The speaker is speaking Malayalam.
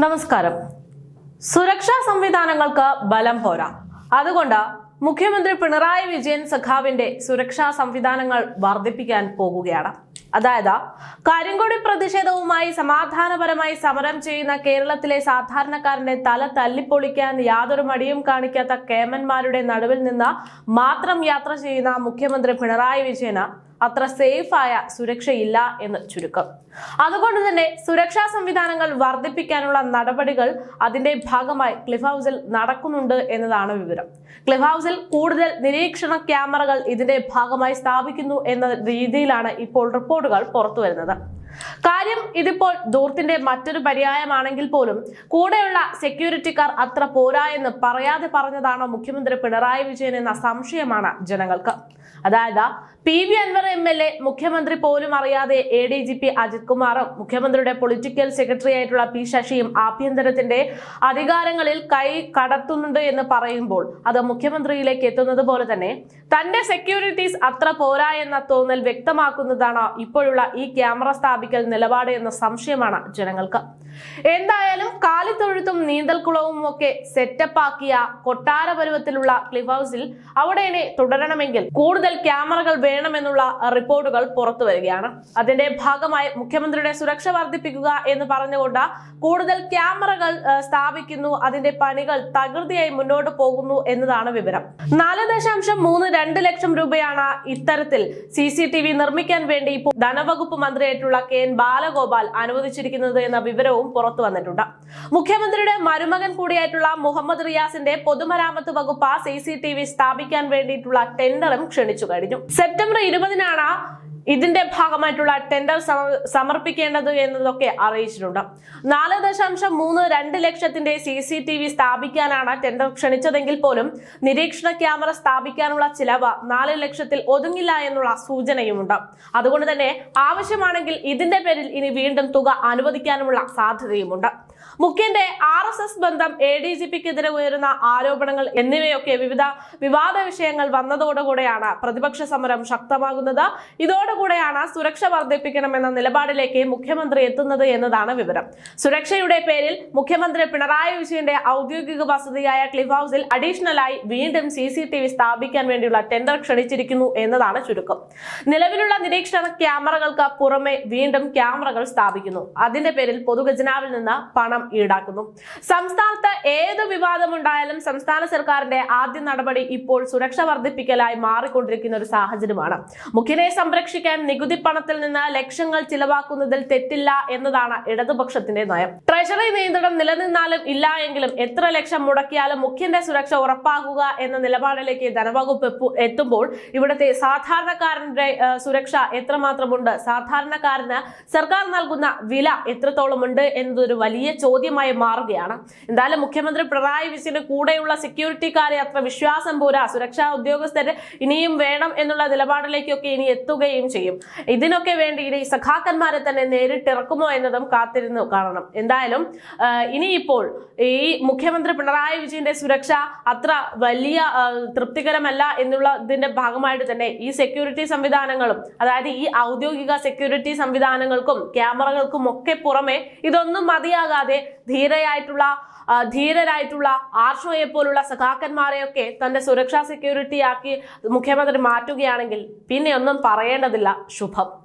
നമസ്കാരം. സുരക്ഷാ സംവിധാനങ്ങൾക്ക് ബലം പോരാ. അതുകൊണ്ട് മുഖ്യമന്ത്രി പിണറായി വിജയൻ സഖാവിന്റെ സുരക്ഷാ സംവിധാനങ്ങൾ വർദ്ധിപ്പിക്കാൻ പോകുകയാണ്. അതായത് കരിങ്കൊടി പ്രതിഷേധവുമായി സമാധാനപരമായി സമരം ചെയ്യുന്ന കേരളത്തിലെ സാധാരണക്കാരന്റെ തല തല്ലിപ്പൊളിക്കാൻ യാതൊരു മടിയും കാണിക്കാത്ത കേമന്മാരുടെ നടുവിൽ നിന്ന് മാത്രം യാത്ര ചെയ്യുന്ന മുഖ്യമന്ത്രി പിണറായി വിജയന് അത്ര സേഫായ സുരക്ഷയില്ല എന്ന് ചുരുക്കം. അതുകൊണ്ട് തന്നെ സുരക്ഷാ സംവിധാനങ്ങൾ വർദ്ധിപ്പിക്കാനുള്ള നടപടികൾ അതിന്റെ ഭാഗമായി ക്ലിഫ് ഹൗസിൽ നടക്കുന്നുണ്ട് എന്നതാണ് വിവരം. ക്ലിഫ് ഹൗസിൽ കൂടുതൽ നിരീക്ഷണ ക്യാമറകൾ ഇതിന്റെ ഭാഗമായി സ്ഥാപിക്കുന്നു എന്ന രീതിയിലാണ് ഇപ്പോൾ റിപ്പോർട്ടുകൾ പുറത്തുവരുന്നത് കാര്യം ഇതിപ്പോൾ ദൂർത്തിന്റെ മറ്റൊരു പര്യായമാണെങ്കിൽ പോലും കൂടെയുള്ള സെക്യൂരിറ്റിക്കാർ അത്ര പോരാ എന്ന് പറയാതെ പറഞ്ഞതാണോ മുഖ്യമന്ത്രി പിണറായി വിജയൻ എന്ന സംശയമാണ് ജനങ്ങൾക്ക്. അതായത് P V Anvar M L A മുഖ്യമന്ത്രി പോലും അറിയാതെ A D G P Ajith കുമാറും മുഖ്യമന്ത്രിയുടെ പൊളിറ്റിക്കൽ സെക്രട്ടറി ആയിട്ടുള്ള പി ശശിയും ആഭ്യന്തരത്തിന്റെ അധികാരങ്ങളിൽ കൈ കടത്തുന്നുണ്ട് എന്ന് പറയുമ്പോൾ അത് മുഖ്യമന്ത്രിയിലേക്ക് എത്തുന്നത് പോലെ തന്നെ തന്റെ സെക്യൂരിറ്റീസ് അത്ര പോരാ എന്ന തോന്നൽ വ്യക്തമാക്കുന്നതാണ് ഇപ്പോഴുള്ള ഈ ക്യാമറ സ്ഥാപിക്കൽ നിലപാട് എന്ന സംശയമാണ് ജനങ്ങൾക്ക്. എന്തായാലും കാലിത്തൊഴുത്തും നീന്തൽക്കുളവും ഒക്കെ സെറ്റപ്പ് ആക്കിയ കൊട്ടാര പരുവത്തിലുള്ള ക്ലിഫ് ഹൗസിൽ അവിടെ ഇനി തുടരണമെങ്കിൽ കൂടുതൽ ക്യാമറകൾ വേണമെന്നുള്ള റിപ്പോർട്ടുകൾ പുറത്തു വരികയാണ്. അതിന്റെ ഭാഗമായി മുഖ്യമന്ത്രിയുടെ സുരക്ഷ വർദ്ധിപ്പിക്കുക എന്ന് പറഞ്ഞുകൊണ്ട് കൂടുതൽ ക്യാമറകൾ സ്ഥാപിക്കുന്നു. അതിന്റെ പണികൾ തകൃതിയായി മുന്നോട്ട് പോകുന്നു എന്നതാണ് വിവരം. നാല് ദശാംശം മൂന്ന് രണ്ട് ലക്ഷം രൂപയാണ് ഇത്തരത്തിൽ സി സി ടി വി നിർമ്മിക്കാൻ വേണ്ടി ധനവകുപ്പ് മന്ത്രിയായിട്ടുള്ള കെ എൻ ബാലഗോപാൽ അനുവദിച്ചിരിക്കുന്നത് എന്ന വിവരവും പുറത്തു വന്നിട്ടുണ്ട്. മുഖ്യമന്ത്രിയുടെ മരുമകൻ കൂടിയായിട്ടുള്ള മുഹമ്മദ് റിയാസിന്റെ പൊതുമരാമത്ത് വകുപ്പ് സി സി ടി വി സ്ഥാപിക്കാൻ വേണ്ടിയിട്ടുള്ള ടെൻഡറും ക്ഷണിച്ചു കഴിഞ്ഞു. സെപ്റ്റംബർ ഇരുപതിനാണ് ഇതിന്റെ ഭാഗമായിട്ടുള്ള ടെൻഡർ സമ- സമർപ്പിക്കേണ്ടത് എന്നതൊക്കെ അറിയിച്ചിട്ടുണ്ട്. നാല് ദശാംശം മൂന്ന് രണ്ട് ലക്ഷത്തിന്റെ സി സി ടി വി സ്ഥാപിക്കാനാണ് ടെൻഡർ ക്ഷണിച്ചതെങ്കിൽ പോലും നിരീക്ഷണ ക്യാമറ സ്ഥാപിക്കാനുള്ള ചിലവ് നാല് ലക്ഷത്തിൽ ഒതുങ്ങില്ല എന്നുള്ള സൂചനയുമുണ്ട്. അതുകൊണ്ട് തന്നെ ആവശ്യമാണെങ്കിൽ ഇതിന്റെ പേരിൽ ഇനി വീണ്ടും തുക അനുവദിക്കാനുമുള്ള സാധ്യതയുമുണ്ട്. മുഖ്യന്റെ ആർ എസ് എസ് ബന്ധം എ ഡി ജി പിക്കെതിരെ ഉയരുന്ന ആരോപണങ്ങൾ എന്നിവയൊക്കെ വിവിധ വിവാദ വിഷയങ്ങൾ വന്നതോടുകൂടെയാണ് പ്രതിപക്ഷ സമരം ശക്തമാകുന്നത്. ഇതോടുകൂടെയാണ് സുരക്ഷ വർദ്ധിപ്പിക്കണമെന്ന നിലപാടിലേക്ക് മുഖ്യമന്ത്രി എത്തുന്നത് എന്നതാണ് വിവരം. സുരക്ഷയുടെ പേരിൽ മുഖ്യമന്ത്രി പിണറായി വിജയന്റെ ഔദ്യോഗിക വസതിയായ ക്ലിഫ് ഹൗസിൽ അഡീഷണലായി വീണ്ടും സി സി ടി വി സ്ഥാപിക്കാൻ വേണ്ടിയുള്ള ടെൻഡർ ക്ഷണിച്ചിരിക്കുന്നു എന്നതാണ് ചുരുക്കം. നിലവിലുള്ള നിരീക്ഷണ ക്യാമറകൾക്ക് പുറമെ വീണ്ടും ക്യാമറകൾ സ്ഥാപിക്കുന്നു. അതിന്റെ പേരിൽ പൊതുഖജനാവിൽ നിന്ന് പണം ഈടാക്കുന്നു. സംസ്ഥാനത്ത് ഏത് വിവാദമുണ്ടായാലും സംസ്ഥാന സർക്കാരിന്റെ ആദ്യ നടപടി ഇപ്പോൾ സുരക്ഷ വർദ്ധിപ്പിക്കലായി മാറിക്കൊണ്ടിരിക്കുന്ന ഒരു സാഹചര്യമാണ്. മുഖ്യനെ സംരക്ഷിക്കാൻ നികുതി പണത്തിൽ നിന്ന് ലക്ഷങ്ങൾ ചിലവാക്കുന്നതിൽ തെറ്റില്ല എന്നതാണ് ഇടതുപക്ഷത്തിന്റെ നയം. ട്രഷറി നിയന്ത്രണം നിലനിന്നാലും ഇല്ല എങ്കിലും എത്ര ലക്ഷം മുടക്കിയാലും മുഖ്യന്റെ സുരക്ഷ ഉറപ്പാക്കുക എന്ന നിലപാടിലേക്ക് ധനവകുപ്പ് എത്തുമ്പോൾ ഇവിടുത്തെ സാധാരണക്കാരന്റെ സുരക്ഷ എത്രമാത്രമുണ്ട്? സാധാരണക്കാരന് സർക്കാർ നൽകുന്ന വില എത്രത്തോളമുണ്ട് എന്നതൊരു വലിയ ചോദ്യമായി മാറുകയാണ്. എന്തായാലും മുഖ്യമന്ത്രി പിണറായി വിജയന് കൂടെയുള്ള സെക്യൂരിറ്റിക്കാരെ അത്ര വിശ്വാസം പോരാ. സുരക്ഷാ ഉദ്യോഗസ്ഥര് ഇനിയും വേണം എന്നുള്ള നിലപാടിലേക്കൊക്കെ ഇനി എത്തുകയും ചെയ്യും. ഇതിനൊക്കെ വേണ്ടി ഇനി സഖാക്കന്മാരെ തന്നെ നേരിട്ടിറക്കുമോ എന്നതും കാത്തിരുന്നു കാണണം. എന്തായാലും ഇനിയിപ്പോൾ ഈ മുഖ്യമന്ത്രി പിണറായി വിജയന്റെ സുരക്ഷ അത്ര വലിയ തൃപ്തികരമല്ല എന്നുള്ളതിന്റെ ഭാഗമായിട്ട് തന്നെ ഈ സെക്യൂരിറ്റി സംവിധാനങ്ങളും അതായത് ഈ ഔദ്യോഗിക സെക്യൂരിറ്റി സംവിധാനങ്ങൾക്കും ക്യാമറകൾക്കും ഒക്കെ പുറമെ ഇതൊന്നും മതിയാകാതെ ധീരയായിട്ടുള്ള ധീരരായിട്ടുള്ള ആർഷോയെ പോലുള്ള സഖാക്കന്മാരെയൊക്കെ തന്റെ സുരക്ഷാ സെക്യൂരിറ്റി ആക്കി മുഖ്യമന്ത്രി മാറ്റുകയാണെങ്കിൽ പിന്നെ ഒന്നും പറയേണ്ടതില്ല. ശുഭം.